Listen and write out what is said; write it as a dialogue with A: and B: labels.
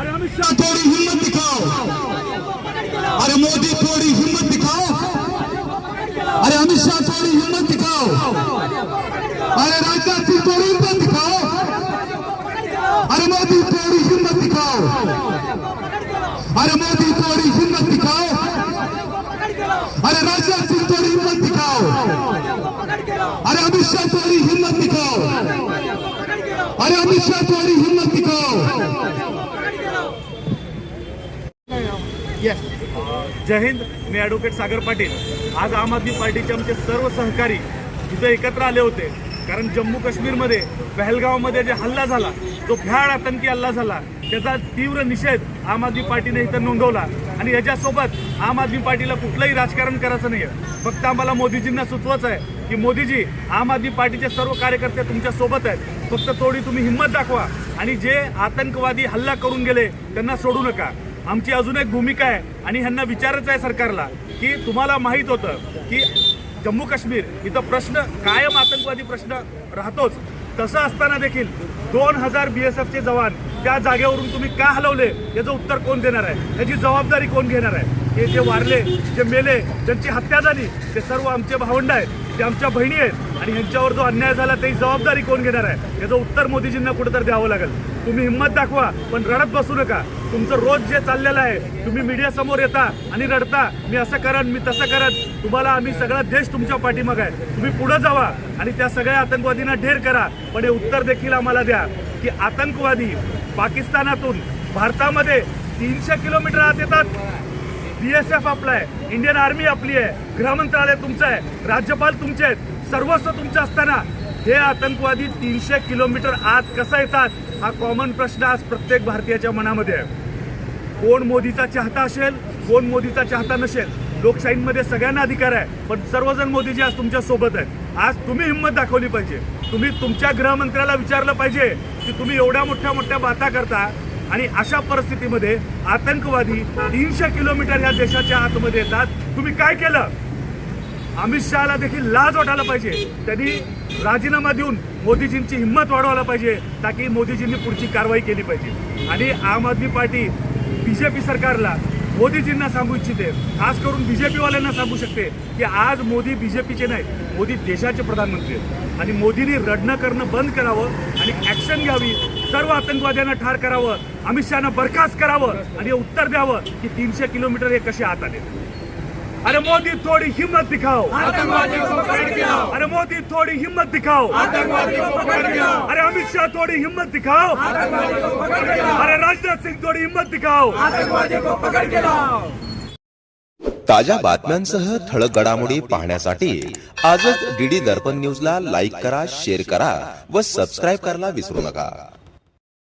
A: थोड़ी हिम्मत दिखाओ। अरे मोदी थोड़ी हिम्मत दिखाओ। अरे अमित शाह थोड़ी हिम्मत दिखाओ। अरे राजनाथ सिंह थोड़ी हिम्मत दिखाओ। अरे मोदी थोड़ी हिम्मत दिखाओ। अरे मोदी थोड़ी हिम्मत दिखाओ। अरे राजनाथ सिंह थोड़ी हिम्मत दिखाओ। अरे अमित शाह थोड़ी हिम्मत दिखाओ। अरे अमित शाह थोड़ी हिम्मत दिखाओ।
B: येस जय हिंद मी ॲडव्होकेट सागर पाटील. आज आम आदमी पार्टीचे आमचे सर्व सहकारी इथं एकत्र आले होते. कारण जम्मू काश्मीरमध्ये पहलगावमध्ये जे हल्ला झाला जो भ्याड आतंकी हल्ला झाला त्याचा तीव्र निषेध आम आदमी पार्टीने इथं नोंदवला. आणि याच्यासोबत आम आदमी पार्टीला कुठलंही राजकारण करायचं नाही आहे फक्त आम्हाला मोदीजींना सुचवायचं आहे की मोदीजी आम आदमी पार्टीचे सर्व कार्यकर्ते तुमच्यासोबत आहेत. फक्त थोडी तुम्ही हिंमत दाखवा. आणि जे आतंकवादी हल्ला करून गेले त्यांना सोडू नका. आमची अजून एक भूमिका आहे आणि ह्यांना विचारायचं आहे सरकारला की तुम्हाला माहीत होतं की जम्मू काश्मीर इथं प्रश्न कायम आतंकवादी प्रश्न राहतोच. तसं असताना देखील दोन हजार बी एस एफचे जवान त्या जागेवरून तुम्ही का हलवले? याचं उत्तर कोण देणार आहे? याची जबाबदारी कोण घेणार आहे? हे जे वारले जे मेले ज्यांची हत्या झाली ते सर्व आमचे भावंड आहेत. ते आमच्या बहिणी आहेत आणि ह्यांच्यावर जो अन्याय झाला त्याची जबाबदारी कोण घेणार आहे? याचं उत्तर मोदीजींना कुठेतरी द्यावं लागेल. तुम्ही हिंमत दाखवा पण रडत बसू नका. तुमचं रोज जे चाललेलं आहे तुम्ही मीडिया समोर येता आणि रडता. मी असं करन मी तसं करत तुम्हाला आम्ही सगळा देश तुमच्या पाठीमाग आहे. तुम्ही पुढे जावा आणि त्या सगळ्या आतंकवादींना ढेर करा. पण हे उत्तर देखील आम्हाला द्या की आतंकवादी पाकिस्तानातून भारतामध्ये तीनशे किलोमीटर आत येतात. पी एस एफ आपला आहे. इंडियन आर्मी आपली आहे. गृहमंत्रालय तुमचं आहे. राज्यपाल तुमचे आहेत. सर्वस्व तुमचं असताना हे आतंकवादी तीनशे किलोमीटर आत कसा येतात हा कॉमन प्रश्न आज प्रत्येक भारतीयाच्या मनामध्ये आहे. कोण मोदीचा चाहता असेल कोण मोदीचा चाहता नसेल लोकशाहीमध्ये सगळ्यांना अधिकार आहे पण सर्वजण मोदीजी आज तुमच्यासोबत आहेत. आज तुम्ही हिंमत दाखवली पाहिजे. तुम्ही तुमच्या गृहमंत्र्याला विचारलं पाहिजे की तुम्ही एवढ्या मोठ्या मोठ्या बाता करता आणि अशा परिस्थितीमध्ये आतंकवादी तीनशे किलोमीटर या देशाच्या आतमध्ये येतात. तुम्ही काय केलं? अमित शहाला देखील लाज वाटायला पाहिजे. त्यांनी राजीनामा देऊन मोदीजींची हिंमत वाढवायला पाहिजे ताकी मोदीजींनी पुढची कारवाई केली पाहिजे. आणि आम आदमी पार्टी बीजेपी सरकारला मोदीजींना सांगू इच्छिते खास करून बी जे पीवाल्यांना सांगू शकते की आज मोदी बीजेपीचे नाही मोदी देशाचे प्रधानमंत्री आहेत. आणि मोदींनी रडणं करणं बंद करावं आणि ॲक्शन घ्यावी सर्व आतंकवाद्यांना ठार करावं अमित शहाना बरखास्त करावं आणि हे उत्तर द्यावं की तीनशे किलोमीटर हे कसे आत आले अरे मोदी थोड़ी हिम्मत दिखाओ.
C: आतंकवादियों को पकड़ के लाओ
B: अरे मोदी थोड़ी हिम्मत दिखाओ.
C: आतंकवादियों को पकड़ के लाओ
B: अरे अमित शाह थोड़ी हिम्मत दिखाओ.
C: आतंकवादियों को पकड़ के लाओ
B: अरे राजनाथ सिंह थोड़ी हिम्मत दिखाओ.
C: आतंकवादियों को पकड़ के लाओ
D: ताज्या बातम्यांसह ठळक घडामोडी पाहण्यासाठी आजच डीडी दर्पण न्यूजला लाईक करा शेअर करा व सबस्क्राईब करायला विसरू नका.